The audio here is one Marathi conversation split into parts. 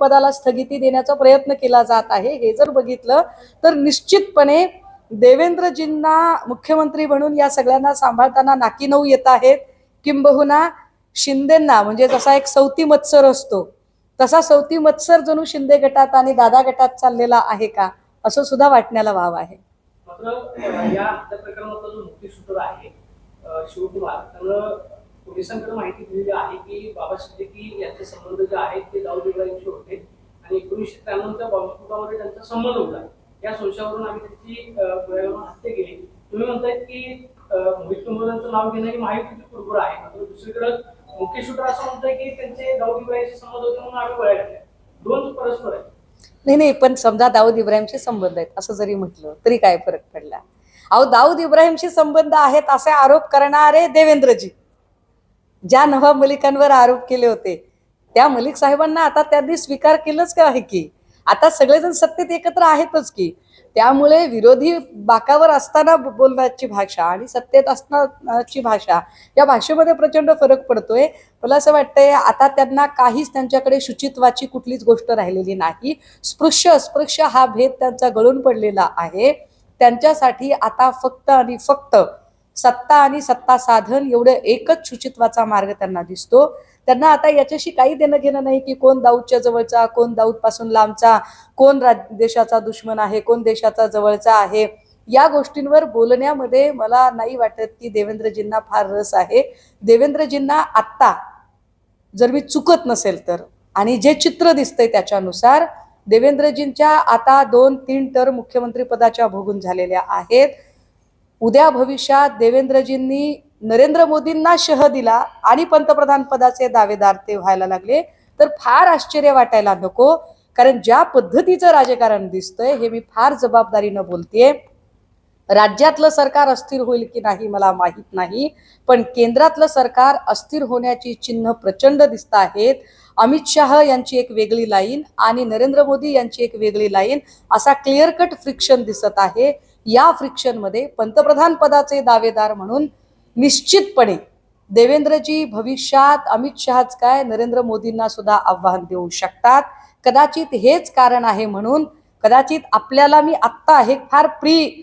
पदाला स्थगिती देण्याचा प्रयत्न केला जात आहे. हे जर बघितलं तर निश्चितपणे देवेंद्रजींना मुख्यमंत्री म्हणून या सगळ्यांना सांभाळताना नाकी नऊ येत आहेत. किंबहुना शिंदेंना म्हणजे जसा एक सौती मत्सर असतो तसा सौती मत्सर जणू शिंदे गटात आणि दादा गटात चाललेला आहे का? असं सुद्धा वाटण्याला वाव आहे. मात्र या प्रकरणाचा जो आहे शिवकुमार त्यानं पोलिसांकडे माहिती दिलेली आहे की बाबा सिद्दीकी यांचे संबंध जे आहेत ते दाऊद इब्राहिमशी होते. आणि एकोणीसशे त्र्याण्णवच्या बॉम्बस्फोटामध्ये त्यांचा संबंध होता. या संशयावरून आम्ही त्यांची हत्या केली. तुम्ही म्हणतायत की मोहित कुंभोजांचं नाव घेणं ही माहितीची आहे. मात्र दुसरीकडे मुख्य शूटर असं म्हणतंय की त्यांचे दाऊद इब्राहिमशी संबंध होते म्हणून आम्ही वळ्या घातल्या. दोन परस्पर आहेत. नाही नाही पण समजा दाऊद इब्राहिमशी संबंध आहेत असं जरी म्हटलं तरी काय फरक पडला? अहो दाऊद इब्राहिमशी संबंध आहेत असे आरोप करणारे देवेंद्रजी. ज्या नवाब मलिकांवर आरोप केले होते त्या मलिक साहेबांना आता त्यांनी स्वीकार केलंच का आहे की? आता सगळेजण सत्तेत एकत्र आहेतच की? त्यामुळे विरोधी बाकावर असताना बोलण्याची भाषा आणि सत्तेत असण्याची भाषा या भाषेमध्ये प्रचंड फरक पडतोय. मला असं वाटतंय आता त्यांना काहीच त्यांच्याकडे शुचित्वाची कुठलीच गोष्ट राहिलेली नाही. स्पृश्य अस्पृश्य हा भेद त्यांचा गळून पडलेला आहे. त्यांच्यासाठी आता फक्त आणि फक्त सत्ता आणि सत्ता साधन एवढं एकच शुचित्वाचा मार्ग त्यांना दिसतो. त्यांना आता याच्याशी काही देणं घेणं नाही की कोण दाऊदच्या जवळचा कोण दाऊदपासून लांबचा कोण राज देशाचा दुश्मन आहे कोण देशाचा जवळचा आहे. या गोष्टींवर बोलण्यामध्ये मला नाही वाटत की देवेंद्रजींना फार रस आहे. देवेंद्रजींना आत्ता जर मी चुकत नसेल तर आणि जे चित्र दिसतंय त्याच्यानुसार देवेंद्रजींच्या आता दोन तीन टर्म मुख्यमंत्री पदाच्या भोगून झालेल्या आहेत. उद्या भविष्यात देवेंद्रजींनी नरेंद्र मोदींना शह दिला आणि पंतप्रधान पदाचे दावेदार ते व्हायला लागले तर फार आश्चर्य वाटायला नको कारण ज्या पद्धतीचं राजकारण दिसतंय हे मी फार जबाबदारीनं बोलतेय. राज्यातलं सरकार अस्थिर होईल की नाही मला माहीत नाही पण केंद्रातलं सरकार अस्थिर होण्याची चिन्ह प्रचंड दिसत आहेत. अमित शाह यांची एक वेगळी लाईन आणि नरेंद्र मोदी यांची एक वेगळी लाईन असा क्लिअर कट फ्रिक्शन दिसत आहे. या फ्रिक्शनमध्ये पंतप्रधान पदाचे दावेदार म्हणून निश्चितपणे देवेंद्रजी भविष्यात अमित शहाच काय नरेंद्र मोदींना सुद्धा आव्हान देऊ शकतात. कदाचित हेच कारण आहे म्हणून कदाचित आपल्याला मी आत्ता हे फार प्री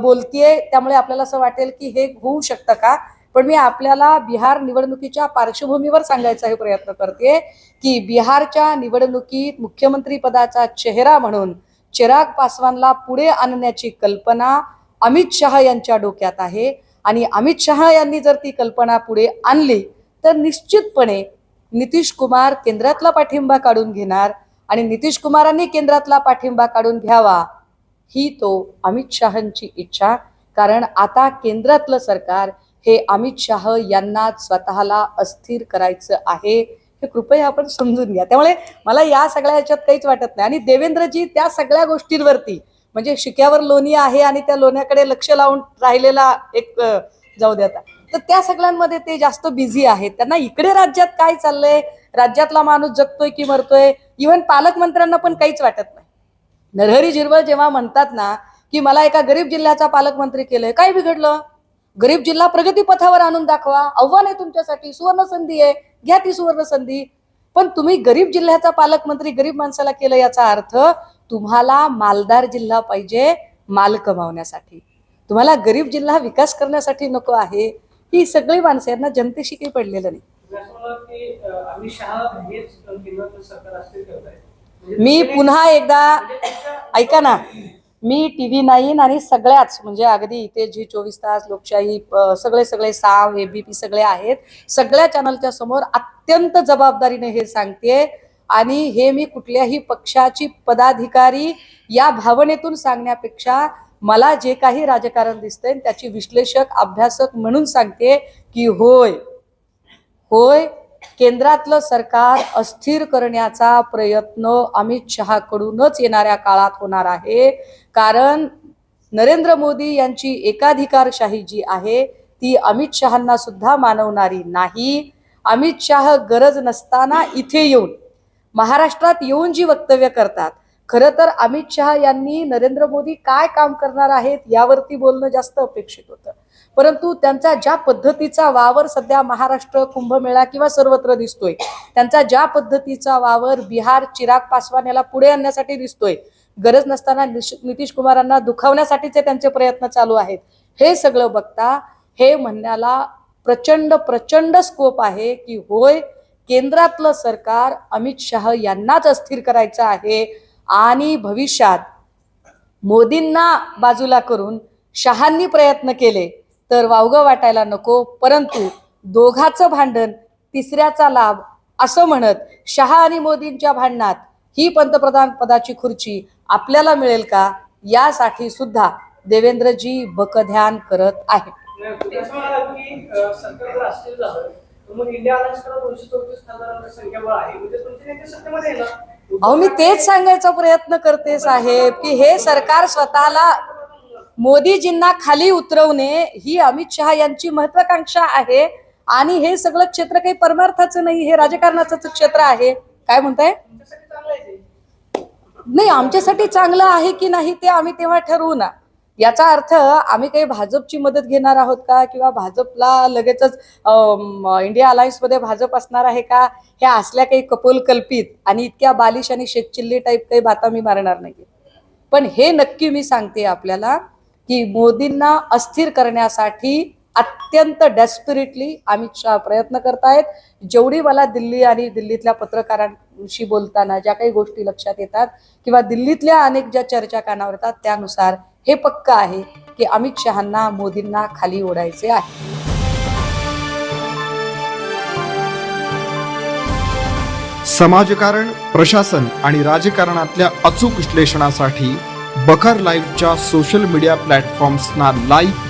बोलतीये त्यामुळे आपल्याला असं वाटेल की हे होऊ शकतं का? पण मी आपल्याला बिहार निवडणुकीच्या पार्श्वभूमीवर सांगायचा हे प्रयत्न करते की बिहारच्या निवडणुकीत मुख्यमंत्री पदाचा चेहरा म्हणून चिराग पासवानला पुढे आणण्याची कल्पना अमित शहा यांच्या डोक्यात आहे. आणि अमित शहा यांनी जर ती कल्पना पुढे आणली तर निश्चितपणे नितीश कुमार केंद्रातला पाठिंबा काढून घेणार. आणि नितीश कुमारांनी केंद्रातला पाठिंबा काढून घ्यावा ही तो अमित शहांची इच्छा. कारण आता केंद्रातलं सरकार हे अमित शाह यांना स्वतःला अस्थिर करायचं आहे. हे कृपया आपण समजून घ्या. त्यामुळे मला या सगळ्या ह्याच्यात काहीच वाटत नाही. आणि देवेंद्रजी त्या सगळ्या गोष्टींवरती म्हणजे शिक्यावर लोणी आहे आणि त्या लोण्याकडे लक्ष लावून राहिलेला एक जाऊ द्या आता. तर त्या सगळ्यांमध्ये ते जास्त बिझी आहेत. त्यांना इकडे राज्यात काय चाललंय? राज्यातला माणूस जगतोय की मरतोय? इव्हन पालकमंत्र्यांना पण काहीच वाटत नाही. नरहरी झिरवळ जेव्हा म्हणतात ना की मला एका गरीब जिल्ह्याचा पालकमंत्री केलंय काय बिघडलं? गरीब जिल्हा प्रगतीपथावर आणून दाखवा. आव्हान आहे तुमच्यासाठी. सुवर्ण संधी आहे. घ्या ती सुवर्ण संधी पण तुम्ही गरीब जिल्ह्याचा पालकमंत्री गरीब माणसाला केलं याचा अर्थ तुम्हाला मालदार जिल्हा पाहिजे माल कमावण्यासाठी. तुम्हाला गरीब जिल्हा विकास करण्यासाठी नको आहे. ही सगळी माणसं यांना जनतेशी काही पडलेलं नाही. मी पुन्हा एकदा ऐका ना. मी टी व्ही नाईन आणि सगळ्याच म्हणजे अगदी इथे जी चोवीस तास लोकशाही सगळे सगळे साव एबीपी सगळे आहेत सगळ्या चॅनलच्या समोर अत्यंत जबाबदारीने हे सांगते आणि हे मी कुठल्याही पक्षाची पदाधिकारी या भावनेतून सांगण्यापेक्षा मला जे काही राजकारण दिसतंय त्याची विश्लेषक अभ्यासक म्हणून सांगते की होय होय केंद्रातलं सरकार अस्थिर करण्याचा प्रयत्न अमित शहाकडूनच येणाऱ्या काळात होणार आहे. कारण नरेंद्र मोदी यांची एकाधिकारशाही जी आहे ती अमित शहांना सुद्धा मानवणारी नाही. अमित शाह गरज नसताना इथे येऊन महाराष्ट्रात येऊन जी वक्तव्य करतात खरं तर अमित शहा यांनी नरेंद्र मोदी काय काम करणार आहेत यावरती बोलणं जास्त अपेक्षित होतं. परंतु त्यांचा ज्या पद्धतीचा वावर सध्या महाराष्ट्र कुंभमेळा किंवा सर्वत्र दिसतोय त्यांचा ज्या पद्धतीचा वावर बिहार चिराग पासवान याला पुढे आणण्यासाठी दिसतोय गरज नसताना निश- नितीश कुमारांना दुखावण्यासाठीचे त्यांचे प्रयत्न चालू आहेत. हे सगळं बघता हे म्हणण्याला प्रचंड प्रचंड स्कोप आहे की होय केंद्रातलं सरकार अमित शहा यांनाच अस्थिर करायचं आहे आणि भविष्यात मोदींना बाजूला करून शहांनी प्रयत्न केले तर वावगं वाटायला नको परंतु दोघाचं भांडण तिसऱ्याचा लाभ असं म्हणत शहा आणि मोदींच्या भांडणात ही पंतप्रधान पदाची खुर्ची आपल्याला मिळेल का? यासाठी सुद्धा देवेंद्रजी बकध्यान करत आहे. इंडिया अहो मी तेच सांगायचा प्रयत्न करते साहेब की हे सरकार स्वतःला मोदीजींना खाली उतरवणे ही अमित शहा यांची महत्वाकांक्षा आहे. आणि हे सगळं क्षेत्र काही परमार्थाचं नाही हे राजकारणाचं क्षेत्र आहे. काय म्हणताय? नाही आमच्यासाठी चांगलं आहे की नाही ते आम्ही तेव्हा ठरवू ना. याचा अर्थ आम्ही काही भाजपची मदत घेणार आहोत का? किंवा भाजपला लगेचच इंडिया अलायन्समध्ये भाजप असणार आहे का? ह्या असल्या काही कपोल कल्पित आणि इतक्या बालिश आणि शेतचिल्ली टाईप काही बाता मी मारणार नाही पण हे नक्की मी सांगते आपल्याला की मोदींना अस्थिर करण्यासाठी अत्यंत डेस्पिरिटली अमित शहा प्रयत्न करतायत जेवढी मला दिल्ली आणि दिल्लीतल्या पत्रकारांशी बोलताना ज्या काही गोष्टी लक्षात येतात किंवा दिल्लीतल्या अनेक ज्या चर्चा कानावर येतात त्यानुसार हे पक्क आहे की अमित शहांना मोदींना खाली ओढायचे आहे. समाजकारण प्रशासन आणि राजकारणातल्या अचूक विश्लेषणासाठी बखर लाईव्हच्या सोशल मीडिया प्लॅटफॉर्म्सना लाईक